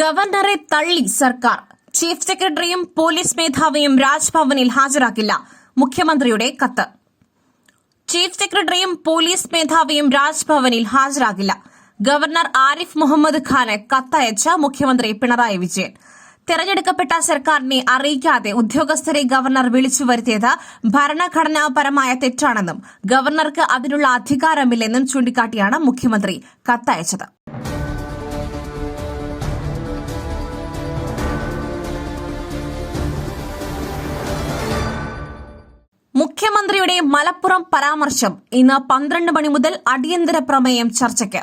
ഗവർണറെ തള്ളി സർക്കാർ. ചീഫ് സെക്രട്ടറിയും പോലീസ് മേധാവിയും രാജ്ഭവനിൽ ഹാജരാക്കില്ല. മുഖ്യമന്ത്രിയുടെ കത്ത്. ചീഫ് സെക്രട്ടറിയും പോലീസ് മേധാവിയും രാജ്ഭവനിൽ ഹാജരാകില്ല. ഗവർണർ ആരിഫ് മുഹമ്മദ് ഖാന് കത്തയച്ച മുഖ്യമന്ത്രി പിണറായി വിജയൻ. തെരഞ്ഞെടുക്കപ്പെട്ട സർക്കാരിനെ അറിയിക്കാതെ ഉദ്യോഗസ്ഥരെ ഗവർണർ വിളിച്ചു വരുത്തിയത് ഭരണഘടനാപരമായ തെറ്റാണെന്നും ഗവർണർക്ക് അതിനുള്ള അധികാരമില്ലെന്നും ചൂണ്ടിക്കാട്ടിയാണ് മുഖ്യമന്ത്രി കത്തയച്ചത്. മുഖ്യമന്ത്രിയുടെ മലപ്പുറം പരാമർശം ഇന്ന് പന്ത്രണ്ട് മണി മുതൽ അടിയന്തര പ്രമേയം ചർച്ചയ്ക്ക്.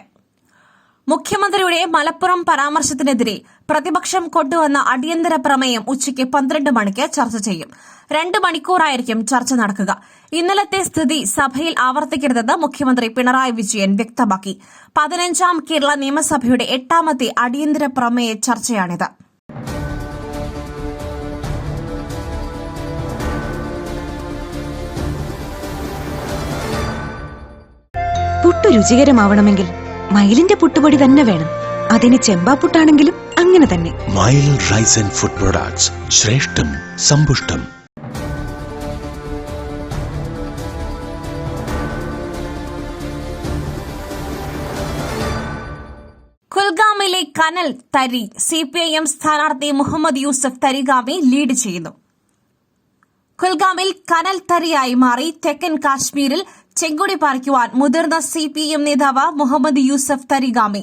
മുഖ്യമന്ത്രിയുടെ മലപ്പുറം പരാമർശത്തിനെതിരെ പ്രതിപക്ഷം കൊണ്ടുവന്ന അടിയന്തര പ്രമേയം ഉച്ചയ്ക്ക് പന്ത്രണ്ട് മണിക്ക് ചർച്ച ചെയ്യും. രണ്ട് മണിക്കൂറായിരിക്കും ചർച്ച നടക്കുക. ഇന്നലത്തെ സ്ഥിതി സഭയിൽ ആവർത്തിക്കരുതെന്ന് മുഖ്യമന്ത്രി പിണറായി വിജയൻ വ്യക്തമാക്കി. പതിനഞ്ചാം കേരള നിയമസഭയുടെ എട്ടാമത്തെ അടിയന്തര പ്രമേയ ചർച്ചയാണിത്. പുട്ട് രുചികരമാവണമെങ്കിൽ മയിലിന്റെ പുട്ടുപൊടി തന്നെ വേണം. അതിന് ചെമ്പാപ്പുട്ടാണെങ്കിലും അങ്ങനെ തന്നെ. മയിൽ റൈസ് ആൻഡ് ഫുഡ് പ്രൊഡക്ട്സ് ശ്രേഷ്ഠം സമ്പുഷ്ടം. കുൽഗാമിലെ കനൽ തരി സി പി ഐ എം സ്ഥാനാർത്ഥി മുഹമ്മദ് യൂസഫ് തരിഗാമി ലീഡ് ചെയ്യുന്നു. കുൽഗാമിൽ കനൽ തരിയായി മാറി തെക്കൻ കാശ്മീരിൽ ചെങ്കൊടി പാർക്കുവാൻ മുതിർന്ന സി പി എം നേതാവ് മുഹമ്മദ് യൂസഫ് തരിഗാമി.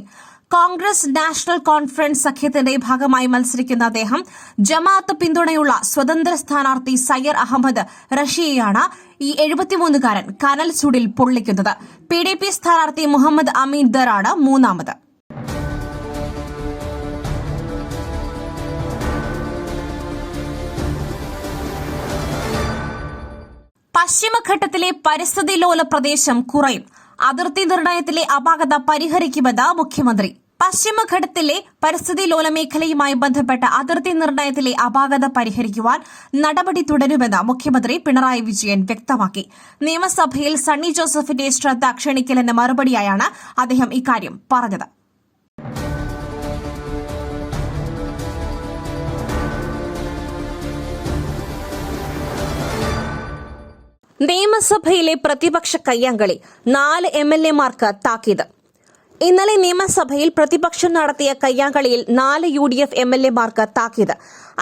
കോൺഗ്രസ് നാഷണൽ കോൺഫറൻസ് സഖ്യത്തിന്റെ ഭാഗമായി മത്സരിക്കുന്ന അദ്ദേഹം ജമാഅത്ത് പിന്തുണയുള്ള സ്വതന്ത്ര സ്ഥാനാർത്ഥി സയ്യർ അഹമ്മദ് റഷ്യയാണ് ഈ എഴുപത്തിമൂന്നുകാരൻ കനൽ ചൂടിൽ പൊള്ളിക്കുന്നത്. പി ഡി പി സ്ഥാനാർത്ഥി മുഹമ്മദ് അമീൻ ദറാണ് മൂന്നാമത്. പശ്ചിമഘട്ടത്തിലെ പരിസ്ഥിതി ലോല പ്രദേശം കുറയും. അതിർത്തി നിർണയത്തിലെ അപാകത പരിഹരിക്കുമെന്ന് മുഖ്യമന്ത്രി. പശ്ചിമഘട്ടത്തിലെ പരിസ്ഥിതി ലോല മേഖലയുമായി ബന്ധപ്പെട്ട അതിർത്തി നിർണയത്തിലെ അപാകത പരിഹരിക്കുവാൻ നടപടി തുടരുമെന്ന് മുഖ്യമന്ത്രി പിണറായി വിജയൻ വ്യക്തമാക്കി. നിയമസഭയിൽ സണ്ണി ജോസഫിന്റെ ശ്രദ്ധ ക്ഷണിക്കലെന്ന മറുപടിയായാണ് അദ്ദേഹം ഇക്കാര്യം പറഞ്ഞത്. നിയമസഭയിലെ പ്രതിപക്ഷ കയ്യാങ്കളി നാല് എം എൽ എമാർക്ക് താക്കീത്. ഇന്നലെ നിയമസഭയിൽ പ്രതിപക്ഷം നടത്തിയ കയ്യാങ്കളിയിൽ നാല് U D F M L എമാർക്ക് താക്കീത്.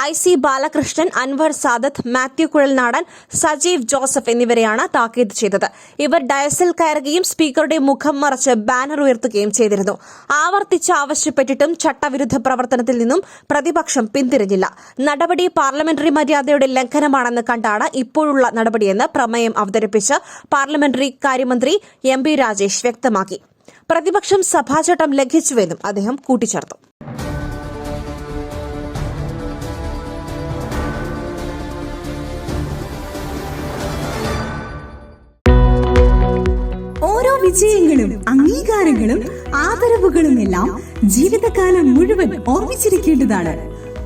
ഐ സി ബാലകൃഷ്ണൻ അൻവർ സാദത്ത് മാത്യു കുഴൽനാടൻ സജീവ് ജോസഫ് എന്നിവരെയാണ് താക്കീത് ചെയ്തത്. ഇവർ ഡയസിൽ കയറുകയും സ്പീക്കറുടെ മുഖം മറച്ച് ബാനർ ഉയർത്തുകയും ചെയ്തിരുന്നു. ആവർത്തിച്ച് ആവശ്യപ്പെട്ടിട്ടും ചട്ടവിരുദ്ധ പ്രവർത്തനത്തിൽ നിന്നും പ്രതിപക്ഷം പിന്തിരിഞ്ഞില്ല. നടപടി പാർലമെന്ററി മര്യാദയുടെ ലംഘനമാണെന്ന് കണ്ടാണ് ഇപ്പോഴുള്ള നടപടിയെന്ന് പ്രമേയം അവതരിപ്പിച്ച് പാർലമെന്ററി കാര്യമന്ത്രി എം രാജേഷ് വ്യക്തമാക്കി. പ്രതിപക്ഷം സഭാചട്ടം ലംഘിച്ചുവെന്നും അദ്ദേഹം കൂട്ടിച്ചേർത്തു. ഓരോ വിജയങ്ങളും അംഗീകാരങ്ങളും ആദരവുകളും എല്ലാം ജീവിതകാലം മുഴുവൻ ഓർമ്മിച്ചിരിക്കേണ്ടതാണ്.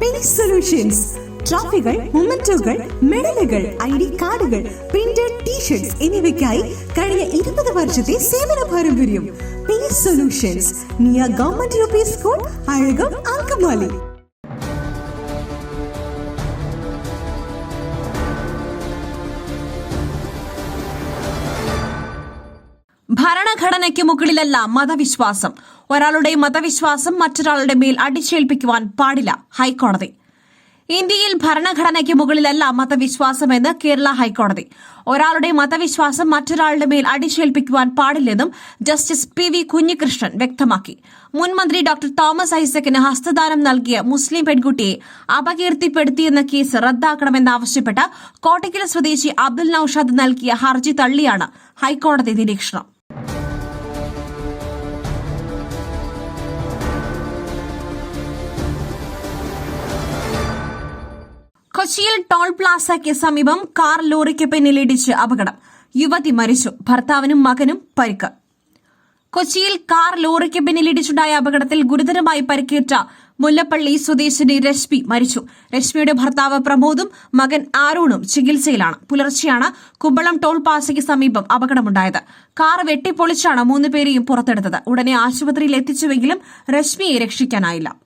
പെനി സൊല്യൂഷൻസ് ട്രോഫികൾ മൊമെന്റോകൾ മെഡലുകൾ ഐ ഡി കാർഡുകൾ പ്രിന്റഡ് ടീഷർട്സ് എന്നിവയ്ക്കായി കഴിഞ്ഞ ഇരുപത് വർഷത്തെ സേവന പാരമ്പര്യം. Pace solutions near government U P school Azhakam Angamaly. ഭരണഘടനയ്ക്ക് മുകളിലല്ല മതവിശ്വാസം. ഒരാളുടെ മതവിശ്വാസം മറ്റൊരാളുടെ മേൽ അടിച്ചേൽപ്പിക്കുവാൻ പാടില്ല ഹൈക്കോടതി. ഇന്ത്യയിൽ ഭരണഘടനയ്ക്ക് മുകളിലല്ല മതവിശ്വാസമെന്ന് കേരള ഹൈക്കോടതി. ഒരാളുടെ മതവിശ്വാസം മറ്റൊരാളുടെ മേൽ അടിച്ചേൽപ്പിക്കുവാൻ പാടില്ലെന്നും ജസ്റ്റിസ് പി വി കുഞ്ഞികൃഷ്ണൻ വ്യക്തമാക്കി. മുൻമന്ത്രി ഡോക്ടർ തോമസ് ഐസക്കിന് ഹസ്തദാനം നൽകിയ മുസ്ലിം പെൺകുട്ടിയെ അപകീർത്തിപ്പെടുത്തിയെന്ന കേസ് റദ്ദാക്കണമെന്നാവശ്യപ്പെട്ട് കോട്ടയ്ക്കൽ സ്വദേശി അബ്ദുൽ നൌഷാദ് നൽകിയ ഹർജി തള്ളിയാണ് ഹൈക്കോടതി നിരീക്ഷണം. കൊച്ചിയിൽ ടോൾ പ്ലാസയ്ക്ക് സമീപം കാർ ലോറിക്ക് പിന്നിലിടിച്ച് അപകടം. യുവതി മരിച്ചു. ഭർത്താവിനും മകനും പരിക്ക്. കൊച്ചിയിൽ കാർ ലോറിക്ക് പിന്നിലിടിച്ചുണ്ടായ അപകടത്തിൽ ഗുരുതരമായി പരിക്കേറ്റ മുല്ലപ്പള്ളി സ്വദേശിനി രശ്മി മരിച്ചു. രശ്മിയുടെ ഭർത്താവ് പ്രമോദും മകൻ ആരോണും ചികിത്സയിലാണ്. പുലർച്ചെയാണ് കുമ്പളം ടോൾ പാസയ്ക്ക് സമീപം അപകടമുണ്ടായത്. കാർ വെട്ടിപ്പൊളിച്ചാണ് മൂന്നുപേരെയും പുറത്തെടുത്തത്. ഉടനെ ആശുപത്രിയിൽ എത്തിച്ചുവെങ്കിലും രശ്മിയെ രക്ഷിക്കാനായില്ല.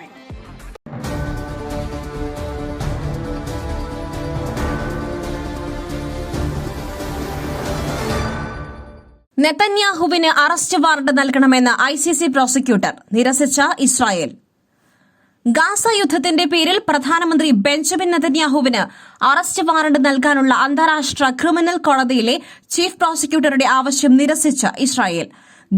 നെതന്യാഹുവിന് അറസ്റ്റ് വാറണ്ട് നൽകണമെന്ന് ഐ സി സി പ്രോസിക്യൂട്ടർ നിരസിച്ച ഇസ്രായേൽ. ഗാസ യുദ്ധത്തിന്റെ പേരിൽ പ്രധാനമന്ത്രി ബെഞ്ചമിൻ നെതന്യാഹുവിന് അറസ്റ്റ് വാറണ്ട് നൽകാനുള്ള അന്താരാഷ്ട്ര ക്രിമിനൽ കോടതിയിലെ ചീഫ് പ്രോസിക്യൂട്ടറുടെ ആവശ്യം നിരസിച്ച ഇസ്രായേൽ.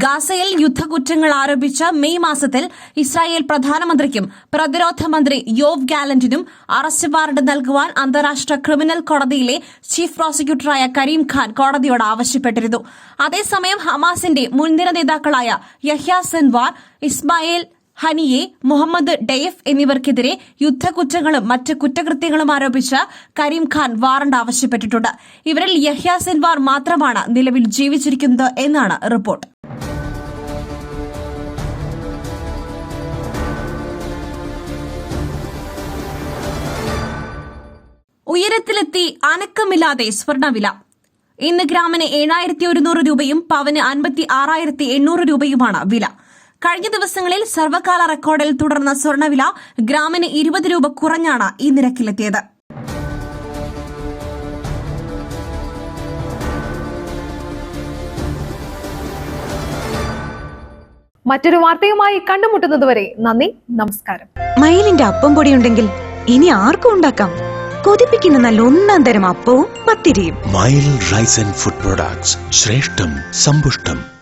ഗാസയിൽ യുദ്ധകുറ്റങ്ങൾ ആരോപിച്ച മെയ് മാസത്തിൽ ഇസ്രായേൽ പ്രധാനമന്ത്രിക്കും പ്രതിരോധ മന്ത്രി യോവ് ഗാലന്റിനും അറസ്റ്റ് വാറണ്ട് നൽകുവാൻ അന്താരാഷ്ട്ര ക്രിമിനൽ കോടതിയിലെ ചീഫ് പ്രോസിക്യൂട്ടറായ കരീം ഖാൻ കോടതിയോട് ആവശ്യപ്പെട്ടിരുന്നു. അതേസമയം ഹമാസിന്റെ മുൻനിര നേതാക്കളായ യഹ്യ സെൻവാർ ഇസ്മായേൽ ഹനിയെ മുഹമ്മദ് ഡെയ്ഫ് എന്നിവർക്കെതിരെ യുദ്ധകുറ്റങ്ങളും മറ്റ് കുറ്റകൃത്യങ്ങളും ആരോപിച്ച് കരീം ഖാൻ വാറണ്ട് ആവശ്യപ്പെട്ടിട്ടുണ്ട്. ഇവരിൽ യഹ്യ സെൻവാർ മാത്രമാണ് നിലവിൽ ജീവിച്ചിരിക്കുന്നത് എന്നാണ് റിപ്പോർട്ട്. ഉയരത്തിലെത്തി അനക്കമില്ലാതെ സ്വർണവില. ഇന്ന് ഗ്രാമിന് ഏഴായിരത്തി ഒരുന്നൂറ് രൂപയും പവന് അൻപത്തി ആറായിരത്തി എണ്ണൂറ് രൂപയുമാണ് വില. കഴിഞ്ഞ ദിവസങ്ങളിൽ സർവകാല റെക്കോർഡിൽ തുടർന്ന സ്വർണവില ഗ്രാമിന് ഇരുപത് രൂപ കുറഞ്ഞാണ് ഈ നിരക്കിലെത്തിയത്. മറ്റൊരു വാർത്തയുമായി കണ്ടുമുട്ടുന്നതുവരെ നന്ദി നമസ്കാരം. മയിലിന്റെ അപ്പം പൊടി ഉണ്ടെങ്കിൽ ഇനി ആർക്കും ഉണ്ടാക്കാം? കൊതിപ്പിക്കുന്ന നല്ല ഒന്നാം തരം അപ്പവും പത്തിരിയും. Mile rice and food products ശ്രേഷ്ഠം സമ്പുഷ്ടം